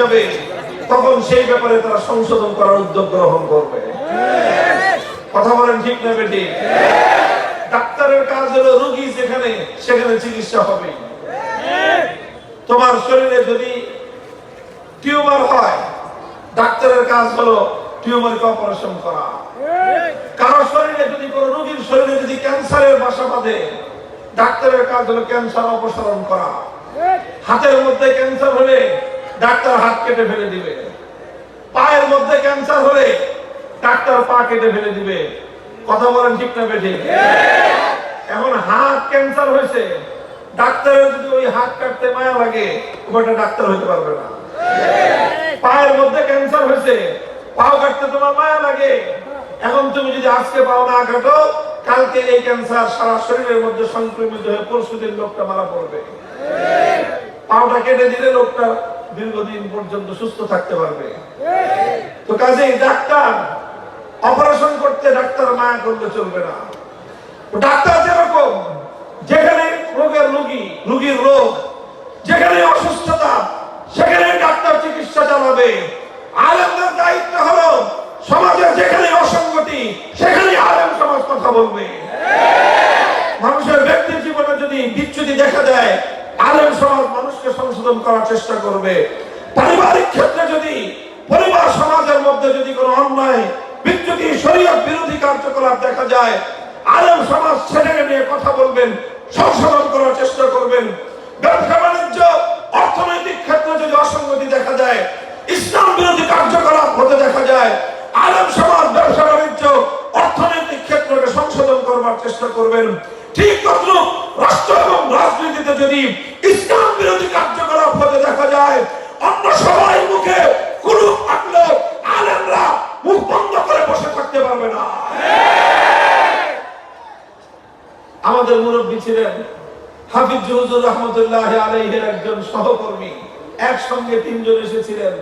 যাবে, তখন সেই ব্যাপারে তারা সংশোধন করার উদ্যোগ গ্রহণ করবে। কথা বলেন ঠিক না বেটি ডাক্তারের কাজ হলো রোগী যেখানে, সেখানে চিকিৎসা হবে। তোমার শরীরে যদি টিউমার হয়, ডাক্তারের কাজ হলো টিউমারকে অপারেশন করা। কারও শরীরে যদি কোনো রোগীর শরীরে যদি ক্যান্সারের বাসা বাঁধে, ডাক্তারের কাজ হলো ক্যান্সার অপসারণ করা। হাতের মধ্যে ক্যান্সার হলে ডাক্তার হাত কেটে ফেলে দিবে। পায়ের মধ্যে ক্যান্সার হলে ডাক্তার পা কেটে ফেলে দিবে। কথা বলেন ঠিক না বেঠে? এখন হাত ক্যান্সার হয়েছে, ডাক্তারের যদি ওই হাত কাটতে মায়া লাগে, ওটা ডাক্তার হইতে পারবে না। পায়ের মধ্যে ক্যান্সার হয়েছে, পাও কাটতে তোমার মায়া লাগে। এখন তুমি যদি আজকে পাও না কাটো, কালকে এই ক্যান্সার সারা শরীরের মধ্যে সংক্রমিত হয়ে পরশু দিন লোকটা মারা পড়বে। পাওটা কেটে দিলে লোকটা দীর্ঘদিন পর্যন্ত সুস্থ থাকতে পারবে। তো কাজেই ডাক্তার অপারেশন করতে ডাক্তার মায়া করলে চলবে না। ডাক্তার যেরকম যেখানে রোগের রোগী রোগীর রোগ যেখানে অসুস্থতা সেখানে ডাক্তার চিকিৎসা চালাবে। আলেমদের দায়িত্ব হলো সমাজের যেখানে অসঙ্গতি সেখানে আলেম সমাজ কথা বলবে। মানুষের ব্যক্তির জীবনে যদি বিচ্যুতি দেখা দেয় আলেম সমাজ মানুষকে সংশোধন করার চেষ্টা করবে। পারিবারিক ক্ষেত্রে যদি, পরিবার সমাজের মধ্যে যদি কোনো অন্যায়, বিচ্যুতি, শরীয়ত বিরোধী কার্যকলাপ দেখা যায়, আলেম সমাজ সেটাকে নিয়ে কথা বলবেন, সংশোধন করার চেষ্টা করবেন। ব্যবসা বাণিজ্য, অর্থনৈতিক ক্ষেত্রে যদি অসঙ্গতি দেখা যায়, ইসলাম বিরোধী কার্যকলাপ হতে দেখা যায়, আলেম সমাজ, ব্যবসা বাণিজ্য, অর্থনৈতিক ক্ষেত্রকে সংশোধন করবার চেষ্টা করবেন। ঠিক তদ্রুপ রাষ্ট্র এবং রাজনীতিতে যদি ইসলাম বিরোধী কার্যকলাপ হতে দেখা যায়, অন্য সবাই মুখে কুরুপ থাকলেও আলেমরা মুখ বন্ধ করে বসে থাকতে পারবে না। আমাদের মুরব্বী ছিলেন হাফিজ রহমতুল্লাহ আলাইহের একজন সহকর্মী, একসঙ্গে তিনজন এসেছিলেন।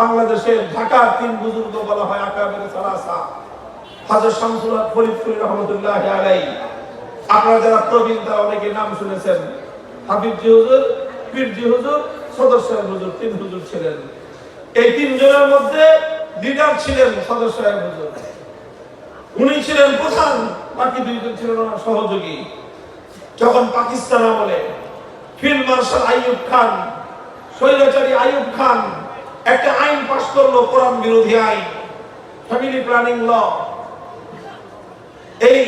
বাংলাদেশের ঢাকার তিন বুজুর্গ বলা হয় আকাবের সালাসা, হাজর শামসুল ফরিদপুরি রহমতুল্লাহ আলাই আপনারা যারা প্রবীণ, তারা অনেকে নাম শুনেছেন। হুজুর পীরজি হুজুর হুজুর, তিন হুজুর ছিলেন। এই তিনজনের মধ্যে লিডার ছিলেন হুজুর। উনি ছিলেন প্রধান, বাকি দুইজন ছিলেন ওনার সহযোগী। যখন পাকিস্তান আমলে ফিল্ড মার্শাল আইয়ুব খান, স্বৈরাচারী আইয়ুব খান, একটা আইন পাশ করল কোরআন বিরোধী আইন, ফ্যামিলি প্ল্যানিং ল। এই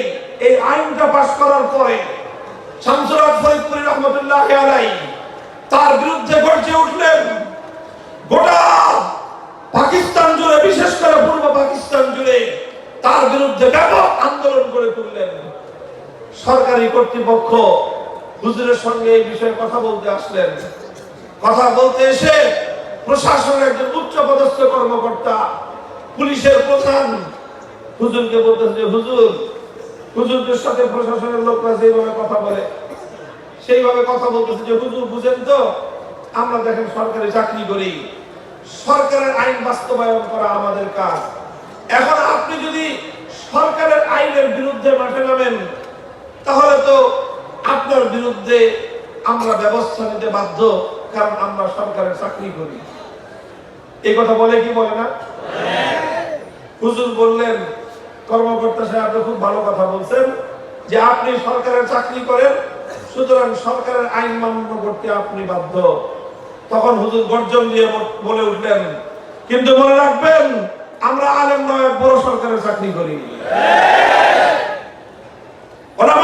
এই আইনটা পাশ করার পরে শামসুল হক ফরিদপুরি রহমতুল্লাহ আলাই তার বিরুদ্ধে গর্জে উঠলেন। গোটা পাকিস্তান জুড়ে, বিশেষ করে পূর্ব পাকিস্তান জুড়ে তার বিরুদ্ধে ব্যাপক আন্দোলন করে তুললেন। সরকারি কর্তৃপক্ষ হুজুরের সঙ্গে এই বিষয়ে কথা বলতে আসলেন। কথা বলতে এসে প্রশাসনের একজন উচ্চ পদস্থ কর্মকর্তা, পুলিশের প্রধান হুজুরকে বলতেছে হুজুর হুজুরদের সাথে প্রশাসনের লোকরা যেভাবে কথা বলে সেইভাবে কথা বলতেছে যে হুজুর বুঝেন তো আমরা দেখেন সরকারি চাকরি করি। সরকারের আইন বাস্তবায়ন করা আমাদের কাজ। এখন আপনি যদি সরকারের আইনের বিরুদ্ধে মাঠে নামেন তাহলে তো আপনার বিরুদ্ধে আমরা ব্যবস্থা নিতে বাধ্য কারণ আমরা সরকারের চাকরি করি। এই কথা বলে কি বলে না? হুজুর বললেন কর্মকর্তা সাহেব খুব ভালো কথা বলছেন যে আপনি সরকারের চাকরি করেন সুতরাং সরকারের আইন মান্য করতে আপনি বাধ্য। তখন হুজুর গর্জন দিয়ে বলে উঠলেন কিন্তু মনে রাখবেন আমরা আলেম নয় বড় সরকারের চাকরি করি। ওরা